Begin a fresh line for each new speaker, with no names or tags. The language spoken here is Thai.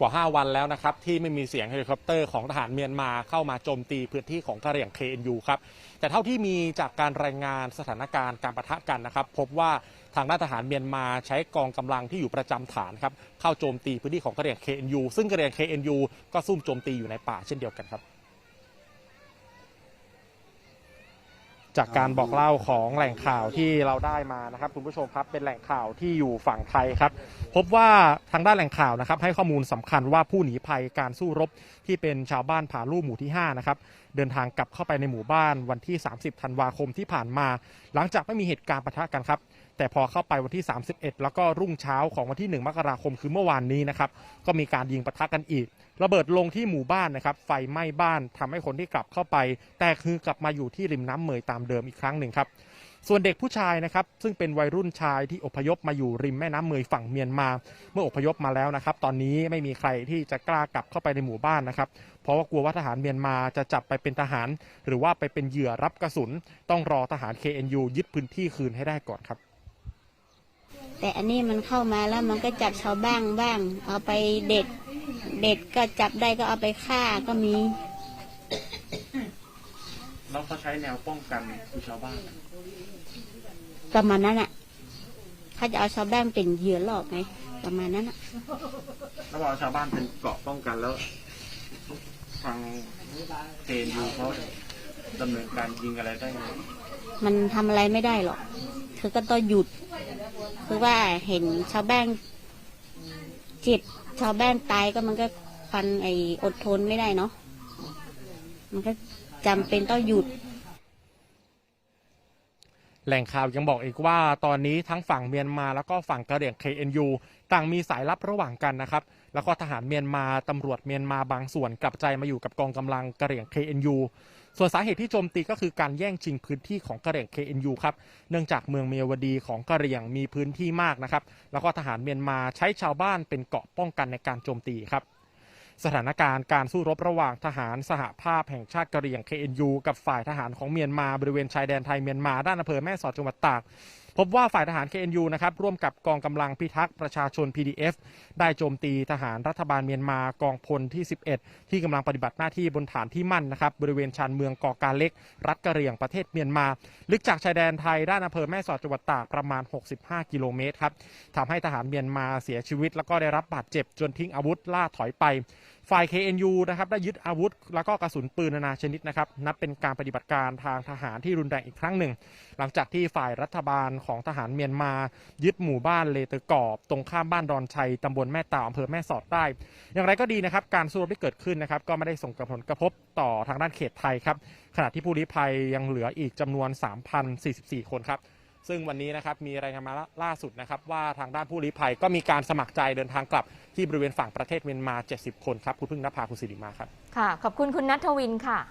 กว่า 5 วันแล้วนะครับ ที่ไม่มีเสียงเฮลิคอปเตอร์ของทหารเมียนมาเข้ามาโจมตีพื้นที่ของกะเหรี่ยง KNU ครับ แต่เท่าที่มีจากการรายงานสถานการณ์การประทะกันนะครับ พบว่าทางด้านทหารเมียนมาใช้กองกำลังที่อยู่ประจำฐานครับเข้าโจมตีพื้นที่ของกะเหรี่ยง KNU ซึ่งกะเหรี่ยง KNU ก็ซุ่มโจมตีอยู่ในป่าเช่นเดียวกันครับ จากการบอกเล่าของแหล่งข่าวที่เราได้มานะครับคุณผู้ชมครับเป็นแหล่งข่าวที่อยู่ฝั่งไทยครับ พบว่าทางด้านแหล่งข่าวนะครับ ให้ข้อมูลสำคัญว่าผู้หนีภัยการสู้รบที่เป็นชาวบ้านผาลู่หมู่ที่5นะครับเดินทางกลับเข้าไปในหมู่บ้านวันที่ 30 ธันวาคมที่ผ่านมา หลังจากไม่มีเหตุการณ์ปะทะกันครับแต่พอเข้าไปวันที่ 31 แล้วก็รุ่งเช้าของวันที่ 1 มกราคมคือเมื่อวานนี้นะครับก็มีการยิงปะทะกันอีก ระเบิดลงที่หมู่บ้านนะครับไฟไหม้บ้านทำให้คนที่กลับเข้าไป แต่คือกลับมาอยู่ที่ริมน้ำเมยตามเดิมอีกครั้งหนึ่งครับส่วนเด็กผู้ชายนะครับซึ่งเป็นวัยรุ่นชายที่อพยพมาอยู่ริมแม่น้ำเมยฝั่งเมียนมา เมื่ออพยพมาแล้วนะครับ ตอนนี้ไม่มีใครที่จะกล้ากลับเข้าไปในหมู่บ้านนะครับ เพราะว่ากลัวว่าทหารเมียนมาจะจับไปเป็นทหาร หรือว่าไปเป็นเหยื่อรับกระสุน ต้องรอทหาร KNU ยึดพื้นที่คืนให้ได้ก่อนครับ
แต่อันนี้มันเข้ามาแล้วมันก็จับชาวบ้างบ้าง เอาไปเด็ด เด็ดก็จับได้ก็เอาไปฆ่าก็มี
แล้วเขาใช้แนวป้องกันคือชาวบ้าน
ประมาณนั้นอะเขาจะเอาชาวบ้านเป็นเหยื่อหลอกไงประมาณนั้นอะ
แล้วพอชาวบ้านเป็นเกราะป้องกันแล้วทาง KNU เขาดำเนินการยิงอะไรได้ไหม
มันทำอะไรไม่ได้หรอก คือก็ต้องหยุด คือว่าเห็นชาวบ้านจิต ชาวบ้านตายก็มันก็ฟันไออดทนไม่ได้เนาะมันก็จำเป็นต้องหยุด
แหล่งข่าวยังบอกอีกว่าตอนนี้ทั้งฝั่งเมียนมาแล้วก็ฝั่งกระเหรี่ยง KNU ต่างมีสายลับระหว่างกันนะครับ แล้วก็ทหารเมียนมาตำรวจเมียนมาบางส่วนกลับใจมาอยู่กับกองกำลังกระเหรี่ยง KNU ส่วนสาเหตุที่โจมตีก็คือการแย่งชิงพื้นที่ของกะเหรี่ยง KNU ครับ เนื่องจากเมืองเมียวดีของกะเหรี่ยงมีพื้นที่มากนะครับ แล้วก็ทหารเมียนมาใช้ชาวบ้านเป็นเกาะป้องกันในการโจมตีครับสถานการณ์การสู้รบระหว่างทหารสหภาพแห่งชาติกะเหรี่ยง KNU กับฝ่ายทหารของเมียนมาบริเวณชายแดนไทยเมียนมาด้านอำเภอแม่สอดจังหวัดตาก พบว่าฝ่ายทหาร KNU นะครับร่วมกับกองกำลังพิทักษ์ประชาชน PDF ได้โจมตีทหารรัฐบาลเมียนมากองพลที่ 11 ที่กำลังปฏิบัติหน้าที่บนฐานที่มั่นนะครับบริเวณชานเมืองกอกาเล็ก รัฐกะเหรี่ยงประเทศเมียนมา ลึกจากชายแดนไทยด้านอำเภอแม่สอดจังหวัดตากประมาณ 65 กิโลเมตรครับทำให้ทหารเมียนมาเสียชีวิต แล้วก็ได้รับบาดเจ็บจนทิ้งอาวุธล่าถอยไปฝ่าย KNU นะครับได้ยึดอาวุธ แล้วก็กระสุนปืนนานาชนิดนะครับนับเป็นการปฏิบัติการทางทหารที่รุนแรงอีกครั้งหนึ่ง หลังจากที่ฝ่ายรัฐบาลของทหารเมียนมา ยึดหมู่บ้านเลเตอร์กอบตรงข้ามบ้านดอนชัยตำบลแม่ตาวอำเภอแม่สอดได้ อย่างไรก็ดีนะครับ การสู้รบที่เกิดขึ้นนะครับ ก็ไม่ได้ส่งผลกระทบต่อทางด้านเขตไทยครับขณะที่ผู้ลี้ภัยยังเหลืออีกจำนวน 3,044 คนครับซึ่งวันนี้นะครับมีรายงานมาล่าสุดนะครับ ว่าทางด้านผู้ลี้ภัยก็มีการสมัครใจเดินทางกลับที่บริเวณฝั่งประเทศเมียนมา 70 คนครับ คุณพึ่งนภาคุณสิริมาครับ
ค่ะ ขอบคุณคุณนัทวินค่ะ